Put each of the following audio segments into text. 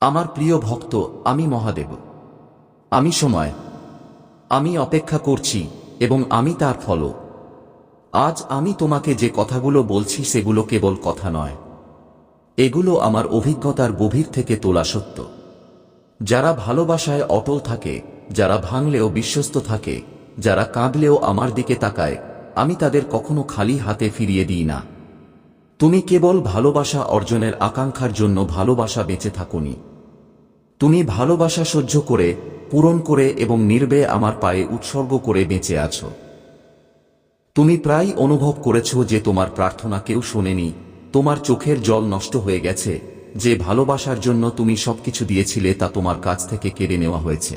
আমার প্রিয় ভক্ত, আমি মহাদেব। আমি সময়। আমি অপেক্ষা করছি, এবং আমি তার ফল। আজ আমি তোমাকে যে কথাগুলো বলছি সেগুলো কেবল কথা নয়। এগুলো আমার অভিজ্ঞতার গভীর থেকে তোলা সত্য। যারা ভালোবাসায় অটল থাকে, যারা ভাঙলেও বিশ্বস্ত থাকে, যারা কাঁদলেও আমার দিকে তাকায়, আমি তাদের কখনো খালি হাতে ফিরিয়ে দিই না। তুমি কেবল ভালোবাসা অর্জনের আকাঙ্ক্ষার জন্য ভালোবাসা বেঁচে থাকুনি। তুমি ভালোবাসা সহ্য করে, পূরণ করে এবং নির্বে আমার পায়ে উৎসর্গ করে বেঁচে আছো। তুমি প্রায় অনুভব করেছ যে তোমার প্রার্থনা কেউ শোনেনি, তোমার চোখের জল নষ্ট হয়ে গেছে, যে ভালোবাসার জন্য তুমি সবকিছু দিয়েছিলে তা তোমার কাছ থেকে কেড়ে নেওয়া হয়েছে।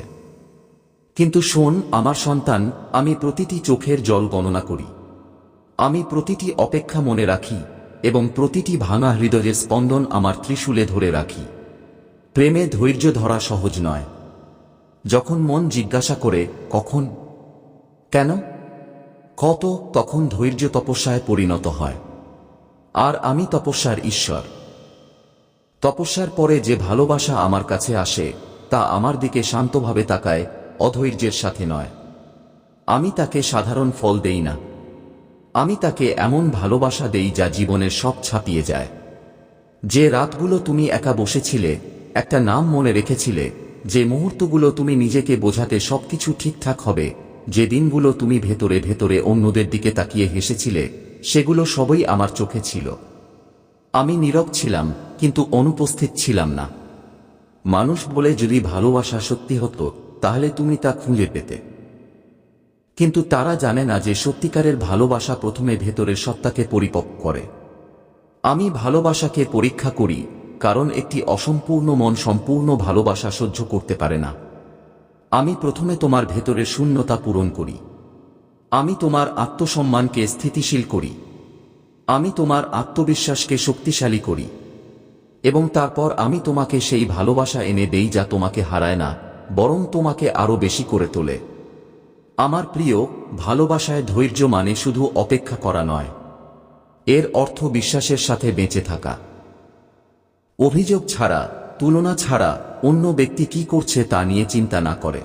কিন্তু শোন, আমার সন্তান, আমি প্রতিটি চোখের জল গণনা করি। আমি প্রতিটি অপেক্ষা মনে রাখি এবং প্রতিটি ভাঙা হৃদয়ের স্পন্দন আমার ত্রিশূলে ধরে রাখি। প্রেমে ধৈর্য ধরা সহজ নয়। যখন মন জিজ্ঞাসা করে, কখন? কেন? কত? তখন ধৈর্য তপস্যায় পরিণত হয়। আর আমি তপস্যার ঈশ্বর। তপস্যার পরে যে ভালোবাসা আমার কাছে আসে, তা আমার দিকে শান্তভাবে তাকায়, অধৈর্যের সাথে নয়। আমি তাকে সাধারণ ফল দেই না। আমি তাকে এমন ভালোবাসা দেই যা জীবনের সব ছাপিয়ে যায়। যে রাতগুলো তুমি একা বসেছিলে, একটা নাম মনে রেখেছিলে, যে মুহূর্তগুলো তুমি নিজেকে বোঝাতে সবকিছু ঠিকঠাক হবে, যে দিনগুলো তুমি ভেতরে ভেতরে অন্যদের দিকে তাকিয়ে হেসেছিলে, সেগুলো সবই আমার চোখে ছিল। আমি নীরব ছিলাম, কিন্তু অনুপস্থিত ছিলাম না। মানুষ বলে যদি ভালোবাসা সত্যি হতো, তাহলে তুমি তা খুঁজে পেতে। কিন্তু তারা জানে না যে সত্যিকারের ভালোবাসা প্রথমে ভেতরের সত্তাকে পরিপক্ব করে। আমি ভালোবাসাকে পরীক্ষা করি, কারণ একটি অসম্পূর্ণ মন সম্পূর্ণ ভালোবাসা সহ্য করতে পারে না। আমি প্রথমে তোমার ভেতরের শূন্যতা পূরণ করি। আমি তোমার আত্মসম্মানকে স্থিতিশীল করি। আমি তোমার আত্মবিশ্বাসকে শক্তিশালী করি। এবং তারপর আমি তোমাকে সেই ভালোবাসা এনে দেই যা তোমাকে হারায় না, বরং তোমাকে আরও বেশি করে তোলে। আমার প্রিয়, ভালোবাসায় ধৈর্য মানে শুধু অপেক্ষা করা নয়। এর অর্থ বিশ্বাসের সাথে বেঁচে থাকা। অভিযোগ ছাড়া, তুলনা ছাড়া অন্য ব্যক্তি কি করছে তা নিয়ে চিন্তা না করে।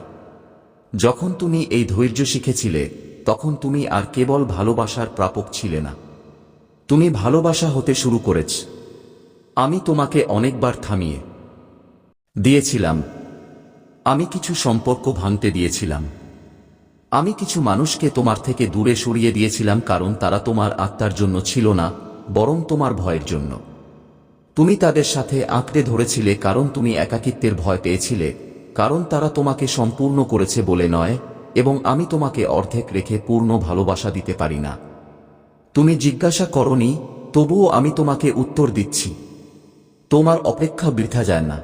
যখন তুমি এই ধৈর্য শিখেছিলে, তখন তুমি আর কেবল ভালোবাসার প্রাপক ছিলে না। তুমি ভালোবাসা হতে শুরু করেছ। আমি তোমাকে অনেকবার থামিয়ে দিয়েছিলাম। আমি কিছু সম্পর্ক ভাঙতে দিয়েছিলাম। আমি কিছু মানুষকে তোমার থেকে দূরে সরিয়ে দিয়েছিলাম কারণ তারা তোমার আত্মার জন্য ছিল না, বরং তোমার ভয়ের জন্য। তুমি তাদের সাথে আঁকড়ে ধরেছিলে কারণ তুমি একাকিত্বের ভয় পেয়েছিলে, কারণ তারা তোমাকে সম্পূর্ণ করেছে বলে নয়, এবং আমি তোমাকে অর্ধেক রেখে পূর্ণ ভালোবাসা দিতে পারি না। তুমি জিজ্ঞাসা করনি, তবুও আমি তোমাকে উত্তর দিচ্ছি। তোমার অপেক্ষা বৃথা যায় না।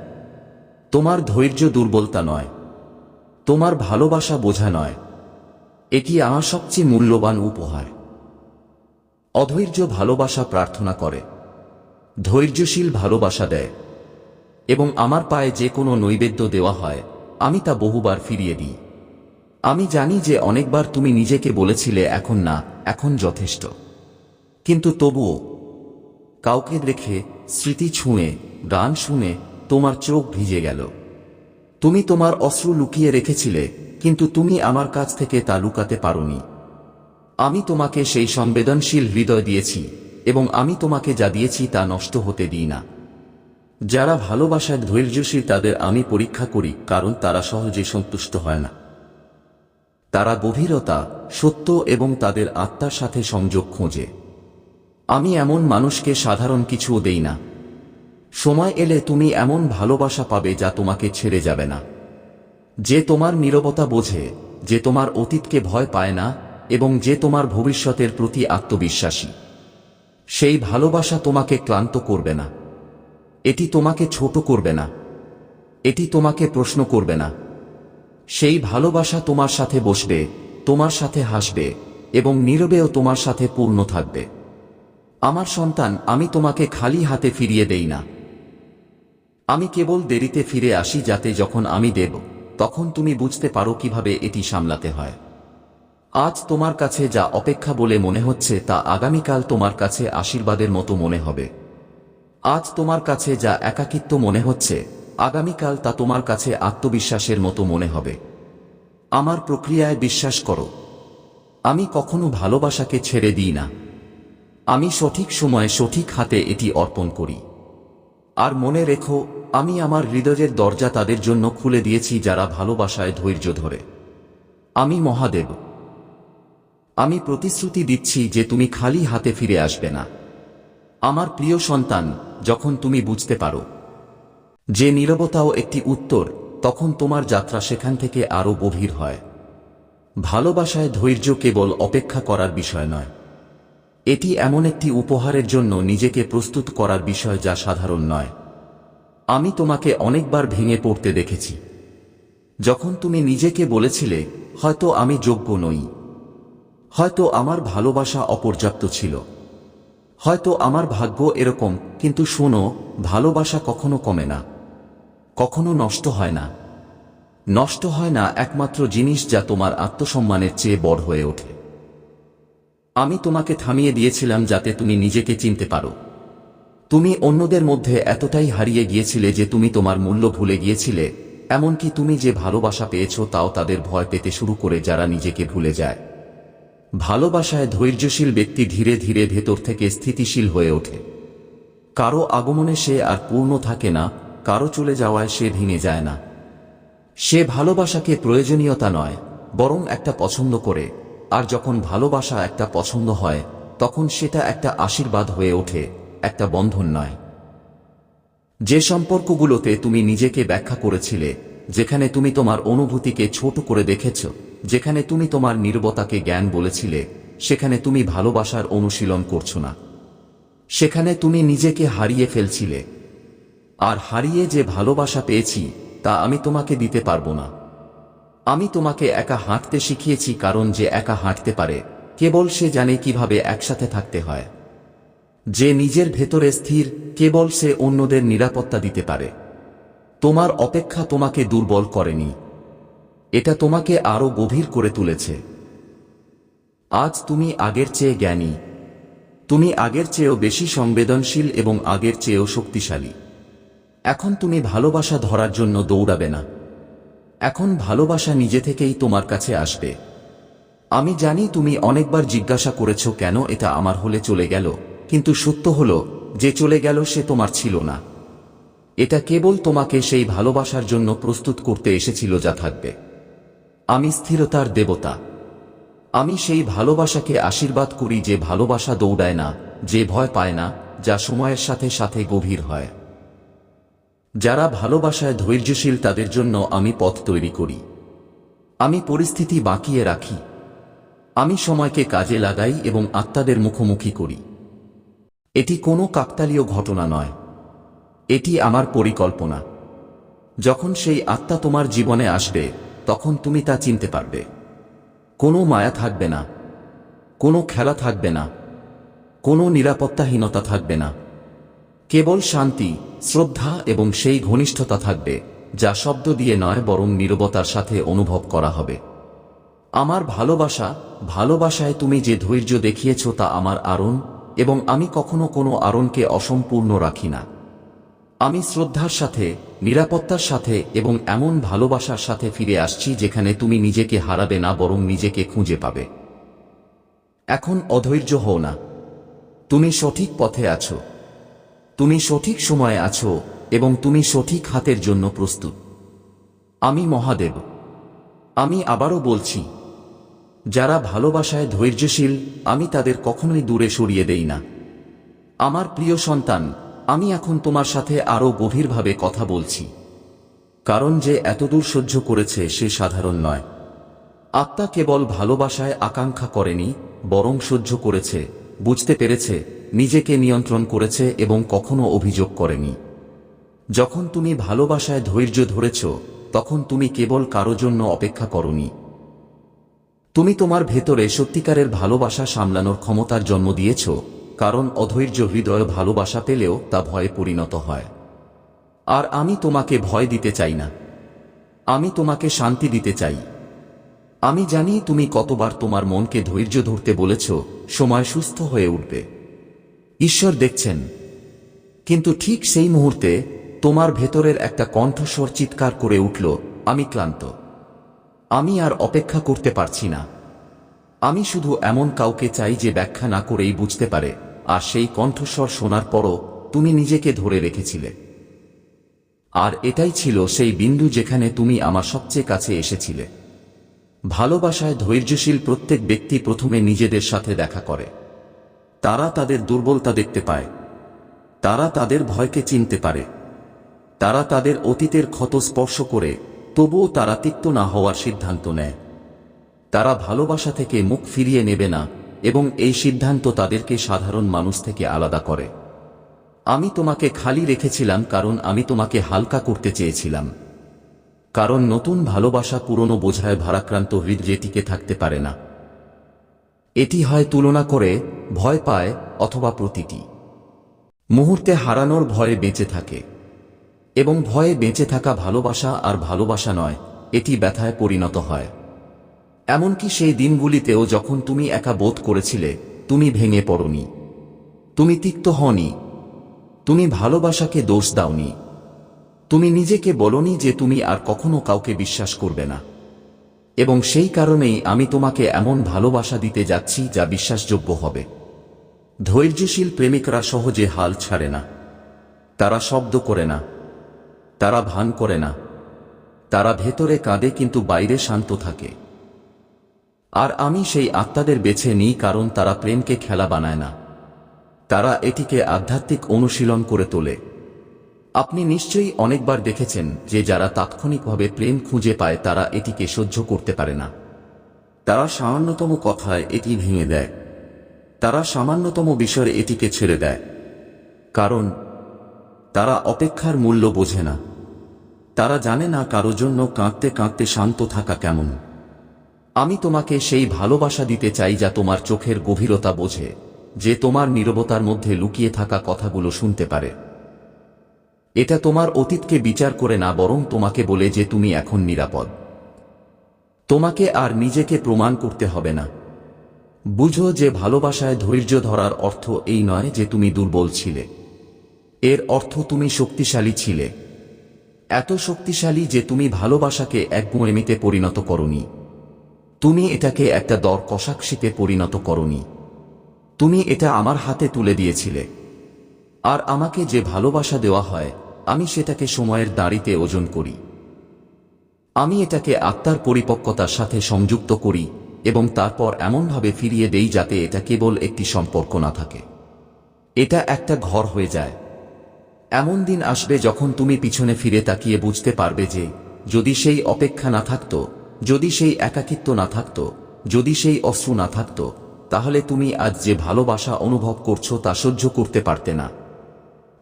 তোমার ধৈর্য দুর্বলতা নয়। তোমার ভালোবাসা বোঝা নয়। এটি আমার সবচেয়ে মূল্যবান উপহার? অধৈর্য ভালোবাসা প্রার্থনা করে, ধৈর্যশীল ভালোবাসা দেয়, এবং আমার পায়ে যে কোনো নৈবেদ্য দেওয়া হয়, আমি তা বহুবার ফিরিয়ে দিই। আমি জানি যে অনেকবার তুমি নিজেকে বলেছিলে, এখন না, এখন যথেষ্ট। কিন্তু তবুও, কাউকে দেখে স্মৃতি ছুঁয়ে, গান শুনে তোমার চোখ ভিজে গেল। তুমি তোমার অশ্রু লুকিয়ে রেখেছিলে কিন্তু তুমি আমার কাছ থেকে তা লুকাতে পারোনি। আমি তোমাকে সেই সংবেদনশীল হৃদয় দিয়েছি, এবং আমি তোমাকে যা দিয়েছি তা নষ্ট হতে দিই না। যারা ভালোবাসায় ধৈর্যশীল তাদের আমি পরীক্ষা করি, কারণ তারা সহজে সন্তুষ্ট হয় না। তারা গভীরতা, সত্য এবং তাদের আত্মার সাথে সংযোগ খোঁজে। আমি এমন মানুষকে সাধারণ কিছুও দেই না। সময় এলে তুমি এমন ভালোবাসা পাবে যা তোমাকে ছেড়ে যাবে না। যে তোমার নীরবতা বোঝে, যে তোমার অতীতকে ভয় পায় না, এবং যে তোমার ভবিষ্যতের প্রতি আত্মবিশ্বাসী। সেই ভালোবাসা তোমাকে ক্লান্ত করবে না। এটি তোমাকে ছোট করবে না। এটি তোমাকে প্রশ্ন করবে না। সেই ভালোবাসা তোমার সাথে বসবে, তোমার সাথে হাসবে, এবং নীরবেও তোমার সাথে পূর্ণ থাকবে। আমার সন্তান, আমি তোমাকে খালি হাতে ফিরিয়ে দেই না। আমি কেবল দেরিতে ফিরে আসি যাতে যখন আমি দেব। তখন তুমি বুঝতে পারো কীভাবে এটি সামলাতে হয়। আজ তোমার কাছে যা অপেক্ষা বলে মনে হচ্ছে তা আগামীকাল তোমার কাছে আশীর্বাদের মতো মনে হবে। আজ তোমার কাছে যা একাকিত্ব মনে হচ্ছে, আগামীকাল তা তোমার কাছে আত্মবিশ্বাসের মতো মনে হবে। আমার প্রক্রিয়ায় বিশ্বাস করো। আমি কখনো ভালোবাসাকে ছেড়ে দিই না। আমি সঠিক সময়ে সঠিক হাতে এটি অর্পণ করি। আর মনে রেখো আমি আমার হৃদয়ের দরজা তাদের জন্য খুলে দিয়েছি যারা ভালোবাসায় ধৈর্য ধরে। আমি মহাদেব। আমি প্রতিশ্রুতি দিচ্ছি যে তুমি খালি হাতে ফিরে আসবে না। আমার প্রিয় সন্তান, যখন তুমি বুঝতে পারো যে নীরবতাও একটি উত্তর, তখন তোমার যাত্রা সেখান থেকে আরও গভীর হয়। ভালোবাসায় ধৈর্য কেবল অপেক্ষা করার বিষয় নয়। এটি এমন একটি উপহারের জন্য নিজেকে প্রস্তুত করার বিষয় যা সাধারণ নয়। আমি তোমাকে অনেকবার ভেঙে পড়তে দেখেছি। যখন তুমি নিজেকে বলেছিলে, হয়তো আমি যোগ্য নই। হয়তো আমার ভালোবাসা অপর্যাপ্ত ছিল। হয়তো আমার ভাগ্য এরকম, কিন্তু শোনো, ভালোবাসা কখনো কমে না। কখনো নষ্ট হয় না। নষ্ট হয় না একমাত্র জিনিস যা তোমার আত্মসম্মানের চেয়ে বড় হয়ে ওঠে। আমি তোমাকে থামিয়ে দিয়েছিলাম যাতে তুমি নিজেকে চিনতে পারো। তুমি অন্যদের মধ্যে এতটাই হারিয়ে গিয়েছিলে যে তুমি তোমার মূল্য ভুলে গিয়েছিলে, এমনকি তুমি যে ভালোবাসা পেয়েছ তাও তাদের ভয় পেতে শুরু করে যারা নিজেকে ভুলে যায়। ভালোবাসায় ধৈর্যশীল ব্যক্তি ধীরে ধীরে ভেতর থেকে স্থিতিশীল হয়ে ওঠে। কারও আগমনে সে আর পূর্ণ থাকে না, কারও চলে যাওয়ায় সে ভেঙে যায় না। সে ভালোবাসাকে প্রয়োজনীয়তা নয়, বরং একটা পছন্দ করে, আর যখন ভালোবাসা একটা পছন্দ হয়, তখন সেটা একটা আশীর্বাদ হয়ে ওঠে। একটা বন্ধন নয়। যে সম্পর্কগুলোতে তুমি নিজেকে ব্যাখ্যা করেছিলে, যেখানে তুমি তোমার অনুভূতিকে ছোট করে দেখেছ, যেখানে তুমি তোমার নির্বতাকে জ্ঞান বলেছিলে, সেখানে তুমি ভালোবাসার অনুশীলন করছ না। সেখানে তুমি নিজেকে হারিয়ে ফেলছিলে। আর হারিয়ে যে ভালোবাসা পেয়েছি, তা আমি তোমাকে দিতে পারব না। আমি তোমাকে একা হাঁটতে শিখিয়েছি কারণ যে একা হাঁটতে পারে, কেবল সে জানে কীভাবে একসাথে থাকতে হয়। যে নিজের ভেতরে স্থির, কেবল সে অন্যদের নিরাপত্তা দিতে পারে। তোমার অপেক্ষা তোমাকে দুর্বল করেনি। এটা তোমাকে আরও গভীর করে তুলেছে। আজ তুমি আগের চেয়ে জ্ঞানী। তুমি আগের চেয়েও বেশি সংবেদনশীল এবং আগের চেয়েও শক্তিশালী। এখন তুমি ভালোবাসা ধরার জন্য দৌড়াবে না। এখন ভালোবাসা নিজে থেকেই তোমার কাছে আসবে। আমি জানি তুমি অনেকবার জিজ্ঞাসা করেছ কেন এটা আমার হলে চলে গেল। কিন্তু সত্য হল, যে চলে গেল সে তোমার ছিল না। এটা কেবল তোমাকে সেই ভালোবাসার জন্য প্রস্তুত করতে এসেছিল যা থাকবে। আমি স্থিরতার দেবতা। আমি সেই ভালোবাসাকে আশীর্বাদ করি যে ভালোবাসা দৌড়ায় না, যে ভয় পায় না, যা সময়ের সাথে সাথে গভীর হয়। যারা ভালোবাসায় ধৈর্যশীল তাদের জন্য আমি পথ তৈরি করি। আমি পরিস্থিতি বাঁকিয়ে রাখি। আমি সময়কে কাজে লাগাই এবং আত্মাদের মুখোমুখি করি। এটি কোনো কাকতালীয় ঘটনা নয়। এটি আমার পরিকল্পনা। যখন সেই আত্মা তোমার জীবনে আসবে, তখন তুমি তা চিনতে পারবে। কোনো মায়া থাকবে না। কোনো খেলা থাকবে না। কোনো নিরাপত্তাহীনতা থাকবে না। কেবল শান্তি, শ্রদ্ধা এবং সেই ঘনিষ্ঠতা থাকবে, যা শব্দ দিয়ে নয় বরং নীরবতার সাথে অনুভব করা হবে। আমার ভালোবাসা, ভালোবাসায় তুমি যে ধৈর্য দেখিয়েছ তা আমার আরণ এবং আমি কখনো কোনো আরণকে অসম্পূর্ণ রাখি না। আমি শ্রদ্ধার সাথে, নিরাপত্তার সাথে এবং এমন ভালোবাসার সাথে ফিরে আসছি যেখানে তুমি নিজেকে হারাবে না, বরং নিজেকে খুঁজে পাবে। এখন অধৈর্য হও না। তুমি সঠিক পথে আছো। তুমি সঠিক সময়ে আছো এবং তুমি সঠিক হাতের জন্য প্রস্তুত। আমি মহাদেব। আমি আবারও বলছি যারা ভালোবাসায় ধৈর্যশীল, আমি তাদের কখনোই দূরে সরিয়ে দেই না। আমার প্রিয় সন্তান, আমি এখন তোমার সাথে আরও গভীরভাবে কথা বলছি। কারণ যে এতদূর সহ্য করেছে সে সাধারণ নয়। আত্মা কেবল ভালোবাসায় আকাঙ্ক্ষা করেনি, বরং সহ্য করেছে, বুঝতে পেরেছে, নিজেকে নিয়ন্ত্রণ করেছে এবং কখনো অভিযোগ করেনি। যখন তুমি ভালোবাসায় ধৈর্য ধরেছ, তখন তুমি কেবল কারও জন্য অপেক্ষা করনি। তুমি তোমার ভেতরে সত্যিকারের ভালোবাসা সামলানোর ক্ষমতার জন্ম দিয়েছ, কারণ অধৈর্য হৃদয় ভালোবাসা পেলেও তা ভয়ে পরিণত হয়। আর আমি তোমাকে ভয় দিতে চাই না। আমি তোমাকে শান্তি দিতে চাই। আমি জানি তুমি কতবার তোমার মনকে ধৈর্য ধরতে বলেছ, সময় সুস্থ হয়ে উঠবে। ঈশ্বর দেখছেন। কিন্তু ঠিক সেই মুহূর্তে তোমার ভেতরের একটা কণ্ঠস্বর চিৎকার করে উঠল, আমি ক্লান্ত। আমি আর অপেক্ষা করতে পারছি না। আমি শুধু এমন কাউকে চাই যে ব্যাখ্যা না করেই বুঝতে পারে, আর সেই কণ্ঠস্বর শোনার পরও তুমি নিজেকে ধরে রেখেছিলে। আর এটাই ছিল সেই বিন্দু যেখানে তুমি আমার সবচেয়ে কাছে এসেছিলে। ভালোবাসায় ধৈর্যশীল প্রত্যেক ব্যক্তি প্রথমে নিজেদের সাথে দেখা করে। তারা তাদের দুর্বলতা দেখতে পায়। তারা তাদের ভয়কে চিনতে পারে। তারা তাদের অতীতের ক্ষত স্পর্শ করে। তবুও তারা তিক্ত না হওয়ার সিদ্ধান্ত নেয়। তারা ভালোবাসা থেকে মুখ ফিরিয়ে নেবে না এবং এই সিদ্ধান্ত তাদেরকে সাধারণ মানুষ থেকে আলাদা করে। আমি তোমাকে খালি রেখেছিলাম কারণ আমি তোমাকে হালকা করতে চেয়েছিলাম। কারণ নতুন ভালোবাসা পুরনো বোঝায় ভারাক্রান্ত হৃদয়ে টিকে থাকতে পারে না। এটি হয় তুলনা করে ভয় পায় অথবা প্রতিটি। মুহূর্তে হারানোর ভয়ে বেঁচে থাকে। এবং ভয়ে বেঁচে থাকা ভালোবাসা আর ভালোবাসা নয়, এটি ব্যথায় পরিণত হয়। এমনকি সেই দিনগুলিতেও যখন তুমি একা বোধ করেছিলে, তুমি ভেঙে পড়নি। তুমি তিক্ত হওনি। তুমি ভালোবাসাকে দোষ দাওনি। তুমি নিজেকে বলনি যে তুমি আর কখনো কাউকে বিশ্বাস করবে না। এবং সেই কারণেই আমি তোমাকে এমন ভালোবাসা দিতে যাচ্ছি যা বিশ্বাসযোগ্য হবে। ধৈর্যশীল প্রেমিকরা সহজে হাল ছাড়ে না। তারা শব্দ করে না। তারা ভান করে না। তারা ভেতরে কাঁদে কিন্তু বাইরে শান্ত থাকে। আর আমি সেই আত্মাদের বেছে নিই কারণ তারা প্রেমকে খেলা বানায় না। তারা এটিকে আধ্যাত্মিক অনুশীলন করে তোলে। আপনি নিশ্চয়ই অনেকবার দেখেছেন যে যারা তাৎক্ষণিকভাবে প্রেম খুঁজে পায় তারা এটিকে সহ্য করতে পারে না। তারা সামান্যতম কথায় এটি ভেঙে দেয়। তারা সামান্যতম বিষয়ে এটিকে ছেড়ে দেয়। কারণ তারা অপেক্ষার মূল্য বোঝে না। তারা জানে না কারও জন্য কাঁদতে কাঁদতে শান্ত থাকা কেমন। আমি তোমাকে সেই ভালোবাসা দিতে চাই যা তোমার চোখের গভীরতা বোঝে, যে তোমার নীরবতার মধ্যে লুকিয়ে থাকা কথাগুলো শুনতে পারে। এটা তোমার অতীতকে বিচার করে না, বরং তোমাকে বলে যে তুমি এখন নিরাপদ। তোমাকে আর নিজেকে প্রমাণ করতে হবে না। বুঝো যে ভালোবাসায় ধৈর্য ধরার অর্থ এই নয় যে তুমি দুর্বল ছিলে। এর অর্থ তুমি শক্তিশালী ছিলে। এত শক্তিশালী যে তুমি ভালোবাসাকে এক গোয়েমিতে পরিণত করনি। তুমি এটাকে একটা দর কষাকশিতে পরিণত করনি। তুমি এটা আমার হাতে তুলে দিয়েছিলে। আর আমাকে যে ভালোবাসা দেওয়া হয়, আমি সেটাকে সময়ের দাঁড়িতে ওজন করি। আমি এটাকে আত্মার পরিপক্কতার সাথে সংযুক্ত করি এবং তারপর এমনভাবে ফিরিয়ে দেই যাতে এটা কেবল একটি সম্পর্ক না থাকে। এটা একটা ঘর হয়ে যায়। এমন দিন আসবে যখন তুমি পিছনে ফিরে তাকিয়ে বুঝতে পারবে যে, যদি সেই অপেক্ষা না থাকত, যদি সেই একাকিত্ব না থাকত, যদি সেই অশ্রু না থাকত, তাহলে তুমি আজ যে ভালোবাসা অনুভব করছ তা সহ্য করতে পারতে না।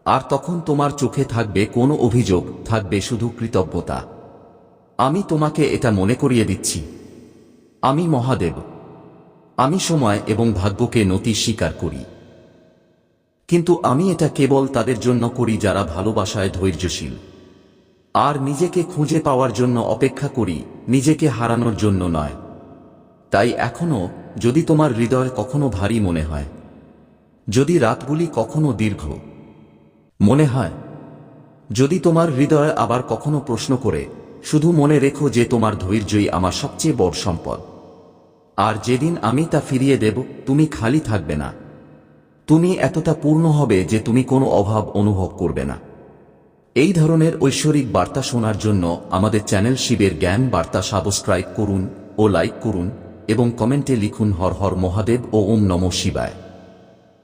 আর তখন তোমার চোখে থাকবে কোনো অভিযোগ, থাকবে শুধু কৃতজ্ঞতা। আমি তোমাকে এটা মনে করিয়ে দিচ্ছি। আমি মহাদেব। আমি সময় এবং ভাগ্যকে নতি স্বীকার করি। কিন্তু আমি এটা কেবল তাদের জন্য করি যারা ভালোবাসায় ধৈর্যশীল। আর নিজেকে খুঁজে পাওয়ার জন্য অপেক্ষা করি, নিজেকে হারানোর জন্য নয়। তাই এখনও, যদি তোমার হৃদয় কখনো ভারী মনে হয়, যদি রাতগুলি কখনো দীর্ঘ মনে হয়, যদি তোমার হৃদয় আবার কখনো প্রশ্ন করে, শুধু মনে রেখো যে তোমার ধৈর্যই আমার সবচেয়ে বড় সম্পদ। আর যেদিন আমি তা ফিরিয়ে দেব, তুমি খালি থাকবে না। তুমি এতটা পূর্ণ হবে যে তুমি কোনো অভাব অনুভব করবে না। এই ধরনের ঐশ্বরিক বার্তা শোনার জন্য আমাদের চ্যানেল শিবের জ্ঞান বার্তা সাবস্ক্রাইব করুন ও লাইক করুন এবং কমেন্টে লিখুন হর হর মহাদেব ও ওম নম শিবায়।